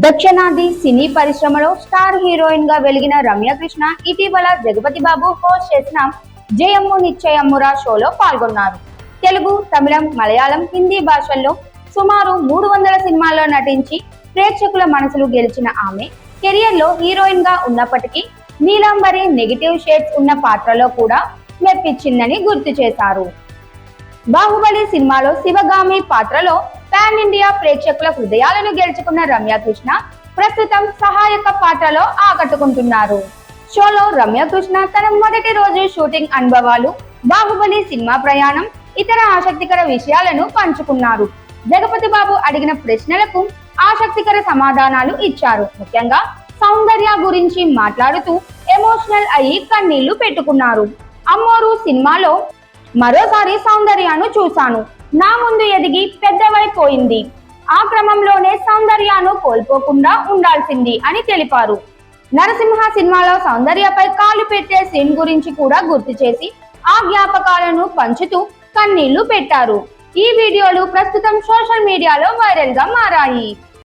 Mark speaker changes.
Speaker 1: దక్షిణాది సినీ పరిశ్రమలో స్టార్ హీరోయిన్గా వెలిగిన రమ్యకృష్ణ ఇటీవల జగపతి బాబు హోస్ట్ చేసిన జయమ్ము నిశ్చయమ్మురా షోలో పాల్గొన్నారు. తెలుగు తమిళం మలయాళం హిందీ భాషల్లో సుమారు మూడు వందల సినిమాల్లో నటించి ప్రేక్షకుల మనసులు గెలిచిన ఆమె కెరియర్లో హీరోయిన్గా ఉన్నప్పటికీ నీలాంబరి నెగిటివ్ షేడ్స్ ఉన్న పాత్రలో కూడా మెప్పించిందని గుర్తు చేశారు. బాహుబలి సినిమాలో శివగామి పాత్రలో పాన్ ఇండియా ప్రేక్షకుల హృదయాలను గెలుచుకున్న రమ్యకృష్ణ ప్రస్తుతం సహాయక పాత్రలో ఆకట్టుకుంటున్నారు. షోలో రమ్యకృష్ణ తన మొదటి రోజు షూటింగ్ అనుభవాలు బాహుబలి సినిమా ప్రయాణం ఇతర ఆసక్తికర విషయాలను పంచుకున్నారు. జగపతి బాబు అడిగిన ప్రశ్నలకు ఆసక్తికర సమాధానాలు ఇచ్చారు. ముఖ్యంగా సౌందర్య గురించి మాట్లాడుతూ ఎమోషనల్ అయ్యి కన్నీళ్ళు పెట్టుకున్నారు. అమ్మోరు సినిమాలో మరోసారి సౌందర్యను చూశాను. నా ముందు ఎదిగి పోయింది. ఆ క్రమంలోనే సౌందర్యను కోల్పోకుండా ఉండాల్సింది అని తెలిపారు. నరసింహ సినిమాలో సౌందర్యపై కాలు పెట్టే సీన్ గురించి కూడా గుర్తు చేసి ఆ జ్ఞాపకాలను పంచుతూ కన్నీళ్ళు పెట్టారు. ఈ వీడియోలు ప్రస్తుతం సోషల్ మీడియాలో వైరల్గా మారాయి.